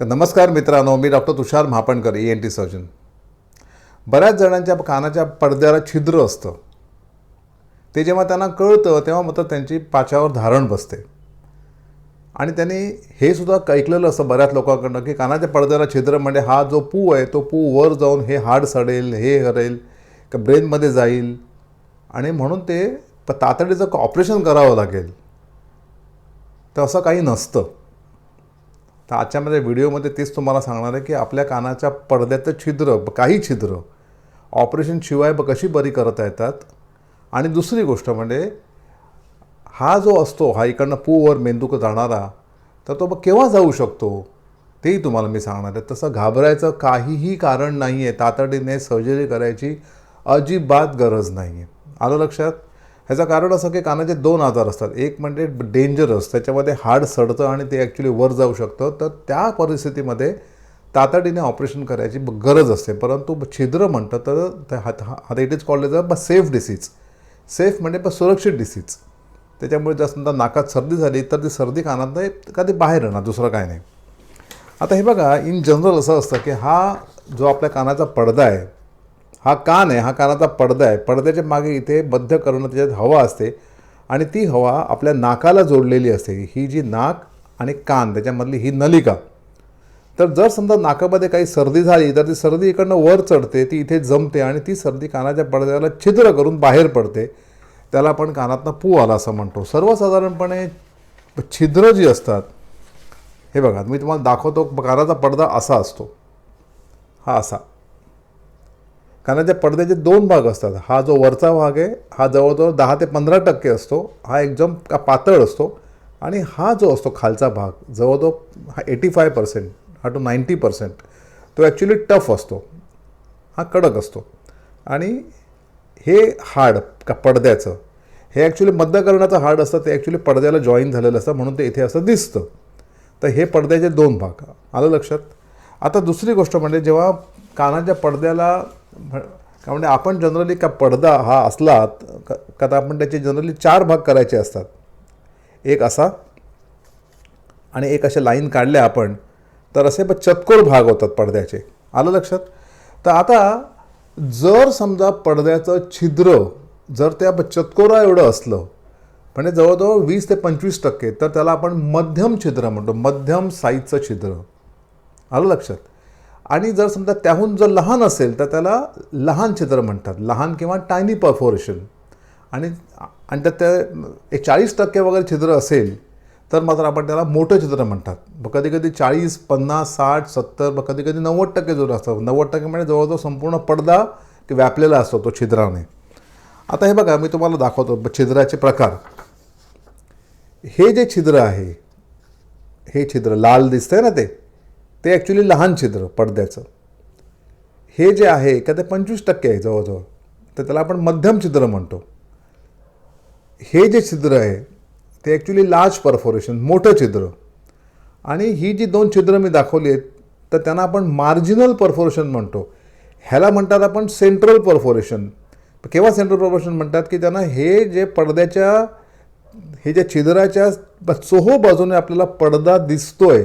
नमस्कार मित्रांनो मी doctor Tushar Mahapankar E N T surgeon बऱ्याच जणांच्या कानाच्या पडद्याला छिद्र असतं. ते जेव्हा त्यांना कळतं तेव्हा मात्र त्यांची पाच्यावर धारण बसते. आणि त्यांनी हे सुद्धा ऐकलेलं असतं बऱ्याच लोकांकडनं की कानाच्या पडद्याला छिद्र म्हणजे हा जो पू आहे तो पू वर जाऊन हे हाड सडेल हे हरेल का ब्रेनमध्ये जाईल. आणि म्हणून ते प- तातडीचं ऑपरेशन करावं लागेल. तर असं काही नसतं. तर आजच्या माझ्या व्हिडिओमध्ये तेच तुम्हाला सांगणार आहे की आपल्या कानाच्या पडद्याचं छिद्र काही छिद्र ऑपरेशन शिवाय ब कशी बरी करता येतात? आणि दुसरी गोष्ट म्हणजे हा जो असतो हा इकडनं पूवर मेंदूक जाणारा तर तो मग केव्हा जाऊ शकतो? तेही तुम्हाला मी सांगणार आहे. तसं घाबरायचं काहीही कारण नाही आहे तातडीने सर्जरी करायची अजिबात गरज नाही आहे आलं लक्षात? ह्याचं कारण असं की कानाचे दोन आजार असतात. एक म्हणजे डेंजरस त्याच्यामध्ये हाड सडतं आणि ते ॲक्च्युली वर जाऊ शकतं. तर त्या परिस्थितीमध्ये तातडीने ऑपरेशन करायची ब- गरज असते. परंतु छिद्र म्हणतं तर ते हात हा it is called as a safe disease safe म्हणजे ब सुरक्षित डिसीज त्याच्यामुळे जर समजा नाकात सर्दी झाली तर ती सर्दी कानात कधी बाहेर येणार दुसरं काय नाही. आता हे बघा इन जनरल असं असतं की हा जो आपल्या कानाचा पडदा आहे हा कान आहे हा कानाचा पडदा आहे. पडद्याच्या मागे इथे बद्ध करणं त्याच्यात हवा असते आणि ती हवा आपल्या नाकाला जोडलेली असते. ही जी नाक आणि कान त्याच्यामधली ही नलिका. तर जर समजा नाकामध्ये काही सर्दी झाली तर ती सर्दी इकडनं वर चढते ती इथे जमते आणि ती सर्दी कानाच्या पडद्याला छिद्र करून बाहेर पडते. त्याला आपण कानातनं पू आला असं म्हणतो. सर्वसाधारणपणे छिद्र जी असतात हे बघा मी तुम्हाला दाखवतो कानाचा पडदा असा असतो. हा असा. कानाच्या पडद्याचे दोन भाग असतात. हा जो वरचा भाग आहे हा जवळजवळ दहा ते पंधरा टक्के असतो. हा एकदम का पातळ असतो. आणि हा जो असतो खालचा भाग जवळजवळ हा एटी फाय पर्सेंट हा टू नाईंटी पर्सेंट तो ॲक्च्युली टफ असतो. हा कडक असतो. आणि हे हाड का पडद्याचं हे ॲक्च्युली मद्दकरणाचं हाड असतं ते ॲक्च्युली पडद्याला जॉईन झालेलं असतं म्हणून ते इथे असं दिसतं. तर हे पडद्याचे दोन भाग. आलं लक्षात? आता दुसरी गोष्ट म्हणजे जेव्हा कानाच्या पडद्याला का म्हणजे आपण जनरली का पडदा हा असला का आपण त्याचे जनरली चार भाग करायचे असतात. एक असा आणि एक अशा लाईन काढल्या आपण तर असे ब चतकोर भाग होतात पडद्याचे. आलं लक्षात? तर आता जर समजा पडद्याचं छिद्र जर त्या चतकोरा एवढं असलं म्हणजे जवळजवळ वीस ते पंचवीस टक्के तर त्याला आपण मध्यम छिद्र म्हणतो मध्यम साईजचं छिद्र. आलं लक्षात. आणि जर समजा त्याहून जर लहान असेल तर त्याला लहान छिद्र म्हणतात. लहान किंवा टायनी परफोरेशन आणि आणि त्यात त्या एक चाळीस टक्के वगैरे छिद्र असेल तर मात्र आपण त्याला मोठं छिद्र म्हणतात. मग कधी कधी चाळीस पन्नास साठ सत्तर मग कधी कधी नव्वद टक्के जो असतो नव्वद टक्के म्हणजे जवळजवळ संपूर्ण पडदा व्यापलेला असतो तो छिद्राने. आता हे बघा मी तुम्हाला दाखवतो छिद्राचे प्रकार. हे जे छिद्र आहे हे छिद्र लाल दिसतंय ना ते? ते ॲक्च्युली लहान छिद्र पडद्याचं. हे जे आहे का ते पंचवीस टक्के आहे जवळजवळ. तर त्याला आपण मध्यम छिद्र म्हणतो. हे जे छिद्र आहे ते ॲक्च्युली लार्ज परफोरेशन मोठं छिद्र. आणि ही जी दोन छिद्र मी दाखवली आहेत तर त्यांना आपण मार्जिनल परफोरेशन म्हणतो. ह्याला म्हणतात आपण सेंट्रल परफोरेशन केव्हा सेंट्रल परफोरेशन म्हणतात? की त्यांना हे जे पडद्याच्या हे ज्या छिद्राच्या ब- चोहो बाजूने आपल्याला पडदा दिसतोय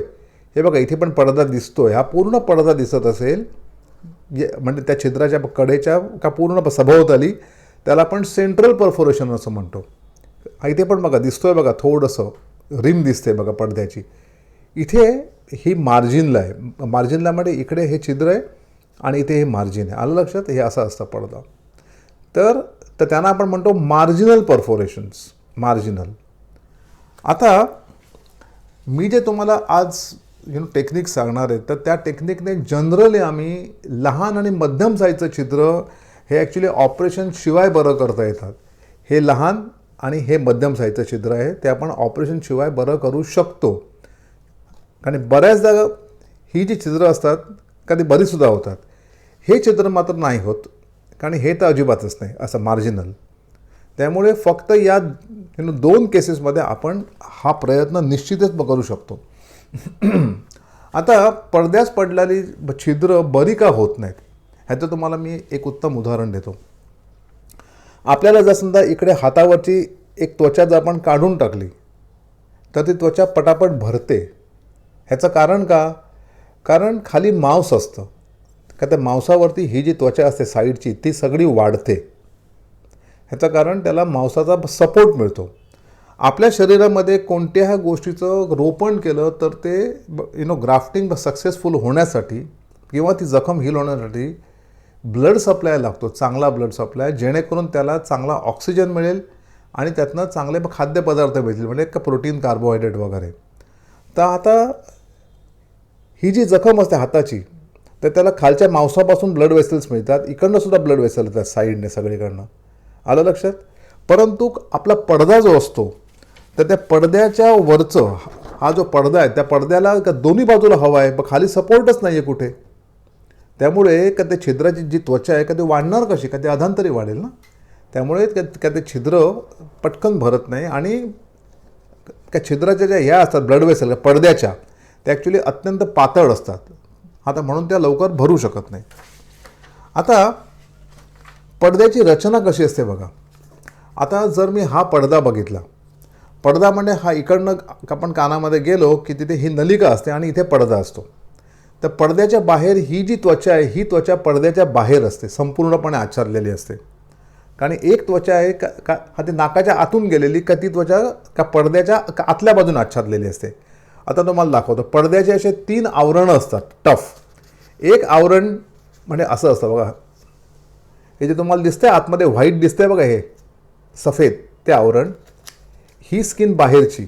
हे बघा इथे पण पडदा दिसतो आहे हा पूर्ण पडदा दिसत असेल. म्हणजे त्या छिद्राच्या कडेच्या का पूर्ण सभोवताली त्याला आपण सेंट्रल परफोरेशन असं म्हणतो. इथे पण बघा दिसतो आहे बघा थोडंसं. रिम दिसते बघा पडद्याची. इथे ही मार्जिनला आहे. मार्जिनला म्हणजे इकडे हे छिद्र आहे आणि इथे हे मार्जिन आहे. आलं लक्षात? हे असं असतं पडदा. तर तर त्यांना आपण म्हणतो मार्जिनल परफोरेशन्स मार्जिनल आता मी जे तुम्हाला आज यु नो टेक्निक सांगणार आहेत. तर त्या टेक्निकने जनरली आम्ही लहान आणि मध्यम साईजचं छिद्र हे ॲक्च्युली ऑपरेशन शिवाय बरं करता येतात. हे लहान आणि हे मध्यम साईजचं छिद्र आहे ते आपण ऑपरेशन शिवाय बरं करू शकतो. आणि बऱ्याचदा ही जी छिद्र असतात कधी बरीसुद्धा होतात. हे छिद्र मात्र नाही होत कारण हे तर अजिबातच नाही असं मार्जिनल त्यामुळे फक्त या यु नो दोन केसेसमध्ये आपण हा प्रयत्न निश्चितच करू शकतो. आता पडद्यास पडलेली छिद्र बरी का होत नाहीत? ह्याचं तुम्हाला मी एक उत्तम उदाहरण देतो. आपल्याला जर समजा इकडे हातावरची एक त्वचा जर आपण काढून टाकली तर ती त्वचा पटापट भरते. ह्याचं कारण का? कारण खाली मांस असतं. का त्या मांसावरती ही जी त्वचा असते साईडची ती सगळी वाढते. ह्याचं कारण त्याला मांसाचा सपोर्ट मिळतो. आपल्या शरीरामध्ये कोणत्याही गोष्टीचं रोपण केलं तर ते यु नो ग्राफ्टिंग सक्सेसफुल होण्यासाठी किंवा ती जखम हील होण्यासाठी ब्लड सप्लाय लागतो चांगला ब्लड सप्लाय जेणेकरून त्याला चांगला ऑक्सिजन मिळेल आणि त्यातनं चांगले खाद्यपदार्थ मिळतील म्हणजे का प्रोटीन कार्बोहायड्रेट वगैरे. तर आता ही जी जखम असते हाताची तर त्याला खालच्या मांसापासून ब्लड वेसल्स मिळतात इकडनंसुद्धा ब्लड वेसल येतात साईडने सगळीकडनं. आलं लक्षात? परंतु आपला पडदा जो असतो तर त्या पडद्याच्या वरचं हा जो पडदा आहे त्या पडद्याला का दोन्ही बाजूला हवा आहे? मग खाली सपोर्टच नाही आहे कुठे? त्यामुळे का त्या छिद्राची जी त्वचा आहे का ते वाढणार कशी? का ते अधांतरी वाढेल ना? त्यामुळे का का ते छिद्र पटकन भरत नाही आणि त्या छिद्राच्या ज्या ह्या असतात ब्लड वेसल पडद्याच्या त्या ॲक्च्युली अत्यंत पातळ असतात. आता म्हणून त्या लवकर भरू शकत नाही. आता पडद्याची रचना कशी असते बघा. आता जर मी हा पडदा बघितला पडदा म्हणजे हा इकडनं आपण कानामध्ये गेलो की तिथे ही नलिका असते आणि इथे पडदा असतो. तर पडद्याच्या बाहेर ही जी त्वचा आहे ही त्वचा पडद्याच्या बाहेर असते संपूर्णपणे आच्छादलेली असते. कारण एक त्वचा आहे का का हा ती नाकाच्या आतून गेलेली का ती त्वचा का पडद्याच्या का आतल्या बाजून आच्छादलेली असते. आता तुम्हाला दाखवतो पडद्याचे असे तीन आवरणं असतात टफ. एक आवरण म्हणजे असं असतं बघा. हे जे तुम्हाला दिसतंय आतमध्ये व्हाईट दिसतंय बघा हे. सफेद ते आवरण. ही स्किन बाहेरची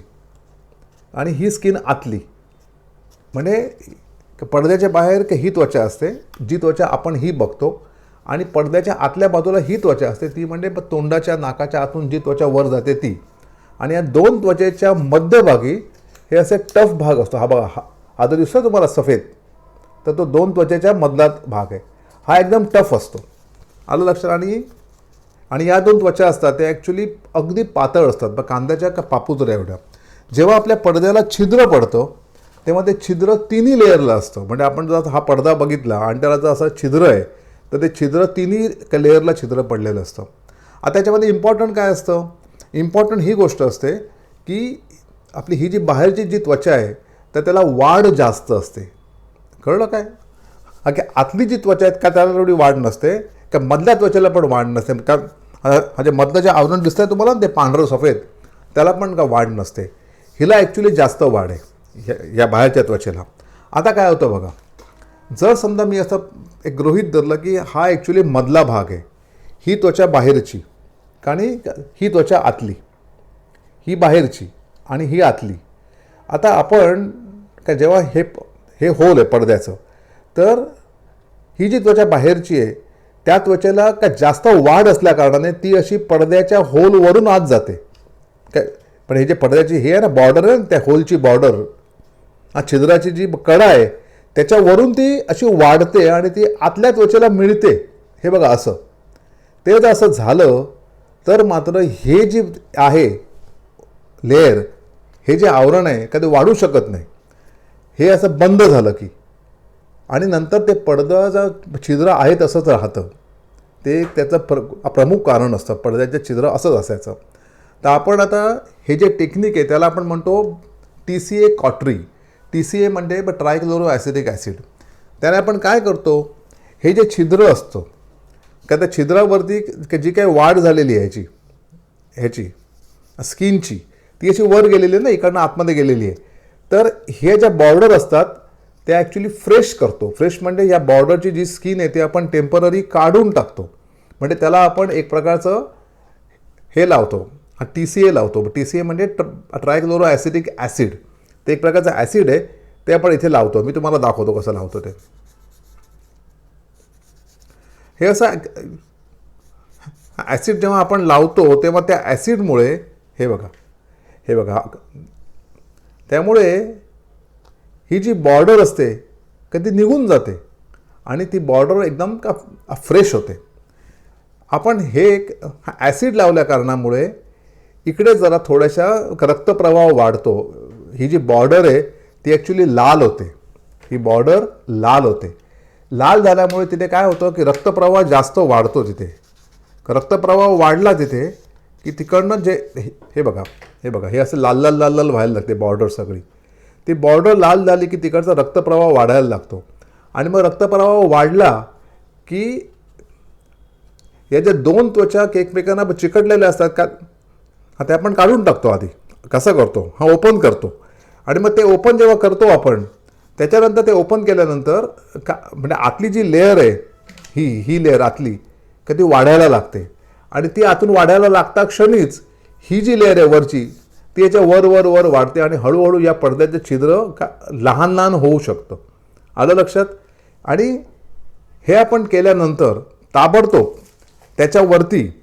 आणि ही स्किन आतली. म्हणजे पडद्याच्या बाहेर ही त्वचा असते जी त्वचा आपण ही बघतो आणि पडद्याच्या आतल्या बाजूला ही त्वचा असते ती म्हणजे तोंडाच्या नाकाच्या आतून जी त्वचा वर जाते ती. आणि या दोन त्वचेच्या मध्यभागी हे असे टफ भाग असतो. हा बघा हा हा जो दिसतो तुम्हाला सफेद तर तो दोन त्वचेच्या मधलात भाग आहे. हा एकदम टफ असतो. आलं लक्षात आणि आणि या दोन त्वचा असतात त्या ॲक्च्युली अगदी पातळ असतात. बा कांद्याच्या का पापुजऱ्या एवढ्या. जेव्हा आपल्या पडद्याला छिद्र पडतं तेव्हा ते छिद्र तिन्ही लेअरला असतं. म्हणजे आपण जर हा पडदा बघितला आणि त्याला जर असं छिद्र आहे तर ते छिद्र तिन्ही लेअरला छिद्र पडलेलं असतं. आता त्याच्यामध्ये इम्पॉर्टंट काय असतं? इम्पॉर्टंट ही गोष्ट असते की आपली ही जी बाहेरची जी त्वचा आहे तर त्याला वाढ जास्त असते. कळलं काय? हा की आतली जी त्वचा आहेत का त्याला एवढी वाढ नसते का मधल्या त्वचेला पण वाढ नसते. का म्हणजे मधलं जे आवरण दिसतंय तुम्हाला ते पांढरं सफेद त्याला पण का वाढ नसते. हिला ॲक्च्युली जास्त वाढ आहे ह्या या बाहेरच्या त्वचेला. आता काय होतं बघा जर समजा मी असं एक गृहित धरलं की हा ॲक्च्युली मधला भाग आहे ही त्वचा बाहेरची आणि ही त्वचा आतली ही बाहेरची आणि ही आतली. आता आपण का जेव्हा हे हे होल आहे पडद्याचं तर ही जी त्वचा बाहेरची आहे त्या त्वचेला का जास्त वाढ असल्याकारणाने ती अशी पडद्याच्या होलवरून आत जाते. काय? पण हे जे पडद्याची हे आहे ना बॉर्डर आहे ना त्या होलची बॉर्डर हा छिद्राची जी कडा आहे त्याच्यावरून ती अशी वाढते आणि ती आतल्या त्वचेला मिळते. हे बघा असं. ते जर असं झालं तर मात्र हे जी आहे लेअर हे जे आवरण आहे का ते वाढू शकत नाही. हे असं बंद झालं की. आणि नंतर ते पडद्याचा छिद्र आहे तसंच राहतं. ते त्याचं प्र प्रमुख कारण असतं. पडद्याचं छिद्र असंच असायचं. तर आपण आता हे जे टेक्निक आहे त्याला आपण म्हणतो T C A cautery T C A म्हणजे ट्रायक्लोरो ॲसिडिक ॲसिड त्याने आपण काय करतो? हे जे छिद्र असतं का त्या छिद्रावरती जी काही वाढ झालेली आहे ह्याची ह्याची स्किनची ती अशी वर गेलेली आहे ना इकडनं आतमध्ये गेलेली आहे. तर हे ज्या बॉर्डर असतात ते ॲक्च्युली फ्रेश करतो. फ्रेश म्हणजे या बॉर्डरची जी स्किन आहे ती आपण टेंपररी काढून टाकतो. म्हणजे त्याला आपण एक प्रकारचं हे लावतो. टी सी ए लावतो. टी सी ए म्हणजे ट्रायक्लोरो ॲसिडिक ॲसिड ते एक प्रकारचं ॲसिड आहे ते आपण इथे लावतो. मी तुम्हाला दाखवतो कसं लावतो ते. हे असं ॲसिड जेव्हा आपण लावतो तेव्हा त्या ॲसिडमुळे हे बघा. हे बघा. त्यामुळे ही जी बॉर्डर असते का ती निघून जाते आणि ती बॉर्डर एकदम का फ्रेश होते. आपण हे एक ॲसिड लावल्या कारणामुळे इकडे जरा थोड्याशा रक्तप्रवाह वाढतो. ही जी बॉर्डर आहे ती ॲक्च्युली लाल होते. ही बॉर्डर लाल होते. लाल झाल्यामुळे तिथे काय होतं की रक्तप्रवाह जास्त वाढतो तिथे. रक्तप्रवाह वाढला तिथे की तिकडनं जे हे हे बघा हे बघा हे असं लाल लाल लाल लाल व्हायला लागते बॉर्डर सगळी. ती बॉर्डर लाल झाली की तिकडचा रक्तप्रवाह वाढायला लागतो. आणि मग रक्तप्रवाह वाढला की या ज्या दोन त्वचा एकमेकांना चिकटलेल्या असतात का हा ते आपण काढून टाकतो आधी. कसं करतो? हा ओपन करतो. आणि मग ते ओपन जेव्हा करतो आपण त्याच्यानंतर ते ओपन केल्यानंतर का म्हणजे आतली जी लेअर आहे ही ही लेअर आतली का ती वाढायला लागते. आणि ती आतून वाढायला लागता क्षणीच ही जी लेअर आहे वरची ती याच्या वर वर वर वाढते आणि हळूहळू या पडद्याचं छिद्र का लहान लहान होऊ शकतं. आलं लक्षात? आणि हे आपण केल्यानंतर ताबडतोब त्याच्यावरती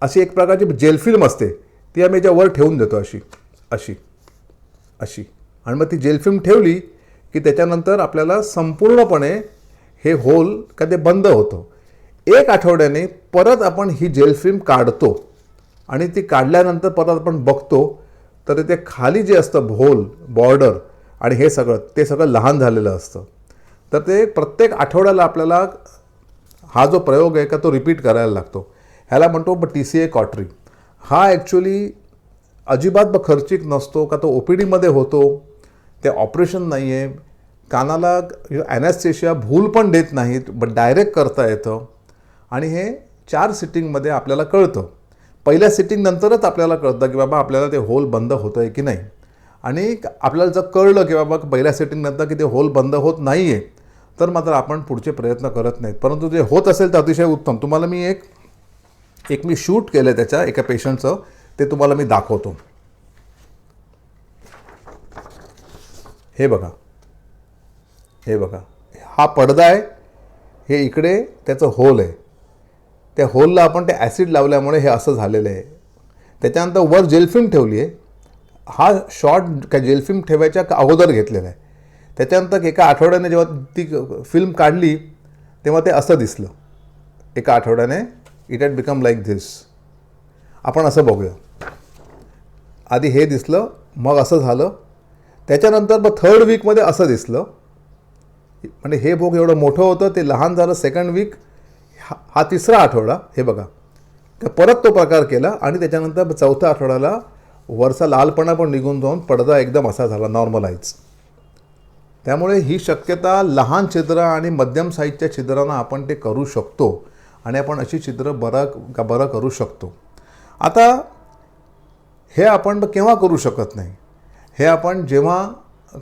अशी एक प्रकारची जेल फिल्म असते. ती आम्ही याच्यावर ठेवून देतो अशी अशी अशी. आणि मग ती जेल फिल्म ठेवली की त्याच्यानंतर आपल्याला संपूर्णपणे हे होल का ते बंद होतं. एक आठवड्याने परत आपण ही जेल फिल्म काढतो. आणि ती काढल्यानंतर परत आपण बघतो तर ते खाली जे असतं भोल बॉर्डर आणि हे सगळं ते सगळं लहान झालेलं असतं. तर ते प्रत्येक आठवड्याला आपल्याला हा जो प्रयोग आहे का तो रिपीट करायला लागतो. ह्याला म्हणतो टी सी ए कॉटरी. हा ॲक्च्युली अजिबात ब खर्चिक नसतो का तो ओ पी डीमध्ये होतो ते ऑपरेशन नाही आहे कानाला ॲनॅस्थेशिया भूल पण देत नाहीत बट डायरेक्ट करता येतं. आणि हे चार सिटिंगमध्ये आपल्याला कळतं. पहिल्या सिटिंग नंतरच आपल्याला कळतं की बाबा आपल्याला ते होल बंद होतं आहे की नाही. आणि आपल्याला जर कळलं की बाबा पहिल्या सिटिंग नंतर की ते होल बंद होत नाही आहे तर मात्र आपण पुढचे प्रयत्न करत नाहीत. परंतु जे होत असेल तर अतिशय उत्तम. तुम्हाला मी एक एक मी शूट केलं त्याच्या एका पेशंटचं ते तुम्हाला मी दाखवतो. हे बघा. हे बघा. हा पडदा आहे. हे इकडे त्याचं होल आहे. त्या होलला आपण ते ॲसिड लावल्यामुळे हे असं झालेलं आहे. त्याच्यानंतर वर जेलफिल्म ठेवली आहे. हा शॉर्ट काय जेलफिल्म ठेवायच्या अगोदर घेतलेला आहे. त्याच्यानंतर एका आठवड्याने जेव्हा ती फिल्म काढली तेव्हा ते असं दिसलं. एका आठवड्याने it had become like this आपण असं बघूया. आधी हे दिसलं मग असं झालं. त्याच्यानंतर मग थर्ड वीकमध्ये असं दिसलं. म्हणजे हे भोग एवढं मोठं होतं ते लहान झालं सेकंड वीक हा हा तिसरा आठवडा हे बघा. तर परत तो प्रकार केला आणि त्याच्यानंतर चौथ्या आठवड्याला वरचा लालपणा पण निघून जाऊन पडदा एकदम असा झाला नॉर्मलाईज त्यामुळे ही शक्यता लहान छिद्र आणि मध्यम साईजच्या छिद्रांना आपण ते करू शकतो आणि आपण अशी छिद्र बरं का बरं करू शकतो. आता हे आपण केव्हा करू शकत नाही? हे आपण जेव्हा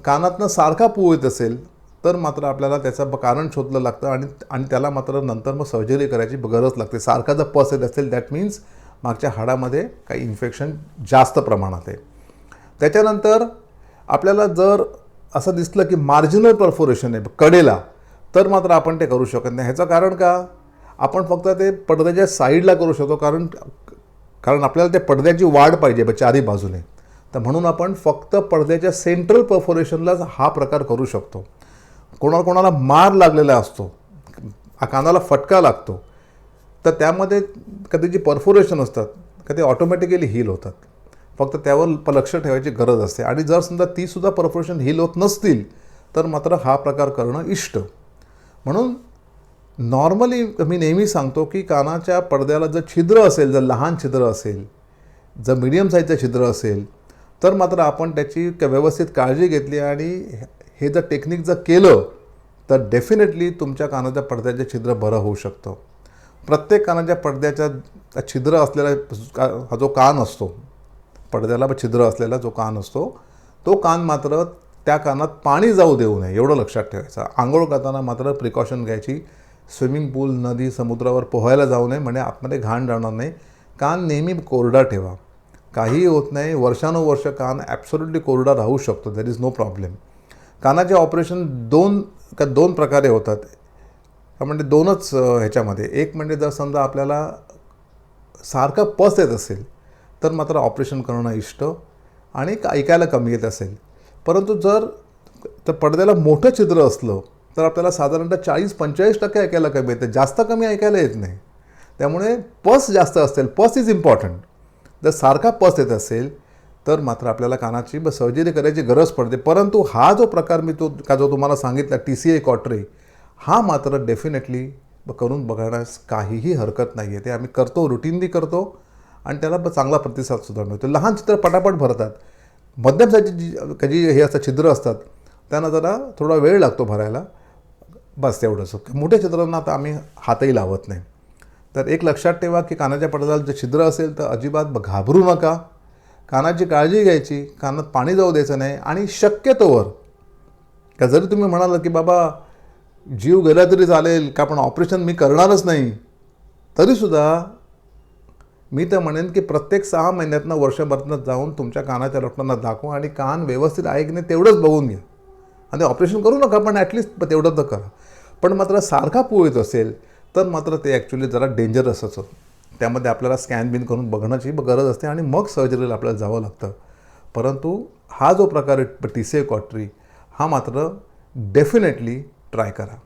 कानातनं सारखा पू येत असेल तर मात्र आपल्याला त्याचं कारण शोधलं लागतं आणि आणि त्याला मात्र नंतर मग सर्जरी करायची गरज लागते. सारखा जर पस येत असेल दॅट मीन्स मागच्या हाडामध्ये काही इन्फेक्शन जास्त प्रमाणात आहे. त्याच्यानंतर आपल्याला जर असं दिसलं की मार्जिनल परफोरेशन आहे कडेला तर मात्र आपण ते करू शकत नाही. ह्याचं कारण का? आपण फक्त ते पडद्याच्या साईडला करू शकतो कारण कारण आपल्याला त्या पडद्याची वाढ पाहिजे चारही बाजूने तर म्हणून आपण फक्त पडद्याच्या सेंट्रल परफोरेशनलाच हा प्रकार करू शकतो. कोणाला कोणाला मार लागलेला असतो कानाला फटका लागतो तर त्यामध्ये कधी जी परफोरेशन असतात कधी ऑटोमॅटिकली हील होतात. फक्त त्यावर प लक्ष ठेवायची गरज असते. आणि जर समजा तीसुद्धा परफोरेशन हील होत नसतील तर मात्र हा प्रकार करणं इष्ट. म्हणून नॉर्मली मी नेहमी सांगतो की कानाच्या पडद्याला जर छिद्र असेल जर लहान छिद्र असेल जर मिडियम साईजचं छिद्र असेल तर मात्र आपण त्याची व्यवस्थित काळजी घेतली आणि हे जर टेक्निक जर केलं तर डेफिनेटली तुमच्या कानाच्या पडद्याचे छिद्र बरं होऊ शकतं. प्रत्येक कानाच्या पडद्याच्या छिद्र असलेला हा जो कान असतो पडद्याला छिद्र असलेला जो कान असतो तो कान मात्र त्या कानात पाणी जाऊ देऊ नये एवढं लक्षात ठेवायचं. आंघोळ करताना मात्र प्रिकॉशन घ्यायची. स्विमिंग पूल नदी समुद्रावर पोहायला जाऊ नये म्हणजे आतमध्ये घाण जाणार नाही. कान नेहमी कोरडा ठेवा. काहीही होत नाही वर्षानुवर्ष कान ॲब्सोल्युटली कोरडा राहू शकतो. दॅर इज नो प्रॉब्लेम कानाचे ऑपरेशन दोन का दोन प्रकारे होतात. म्हणजे दोनच ह्याच्यामध्ये. एक म्हणजे जर समजा आपल्याला सारखं पस येत असेल तर मात्र ऑपरेशन करणं इष्ट आणि ऐकायला कमी येत असेल. परंतु जर तर पडद्याला मोठं छिद्र असलं तर आपल्याला साधारणतः चाळीस पंचेचाळीस टक्के ऐकायला कमी येतं. जास्त कमी ऐकायला येत नाही. त्यामुळे पस जास्त असेल पस इज इम्पॉर्टंट. जर सारखा पस येत असेल तर मात्र आपल्याला कानाची सर्जरी करायची गरज पडते. परंतु हा जो प्रकार मी तो का जो तुम्हाला सांगितला टी सी ए कॉटरे हा मात्र डेफिनेटली करून बघण्यास काहीही हरकत नाही आहे ते आम्ही करतो रुटीनली करतो आणि त्याला चांगला प्रतिसादसुद्धा मिळतो. लहान चित्र पटापट भरतात. मध्यम साईजची जी जी हे असतात छिद्र असतात त्यांना जरा थोडा वेळ लागतो भरायला. बस तेवढंच. मोठ्या चित्रांना आता आम्ही हातही लावत नाही. तर एक लक्षात ठेवा की कानाच्या पडद्याला जे छिद्र असेल तर अजिबात घाबरू नका. कानाची काळजी घ्यायची कानात पाणी जाऊ द्यायचं नाही आणि शक्यतोवर का जरी तुम्ही म्हणाल की बाबा जीव गेला तरी चालेल का पण ऑपरेशन मी करणारच नाही तरीसुद्धा मी तर म्हणेन की प्रत्येक सहा महिन्यातनं वर्षभरातनं जाऊन तुमच्या कानाच्या डॉक्टरांना दाखवा आणि कान व्यवस्थित आहे की नाही तेवढंच बघून घ्या. आणि ऑपरेशन करू नका पण ॲटलिस्ट तेवढं तर करा. पण मात्र सारखा पोळीत असेल तर मात्र ते ॲक्च्युली जरा डेंजरस असं. त्यामध्ये आपल्याला स्कॅन बिन करून बघण्याची गरज असते आणि मग सर्जरीला आपल्याला जावं लागतं. परंतु हा जो प्रकार आहे टी सी कॉटरी हा मात्र डेफिनेटली ट्राय करा.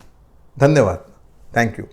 धन्यवाद. थँक्यू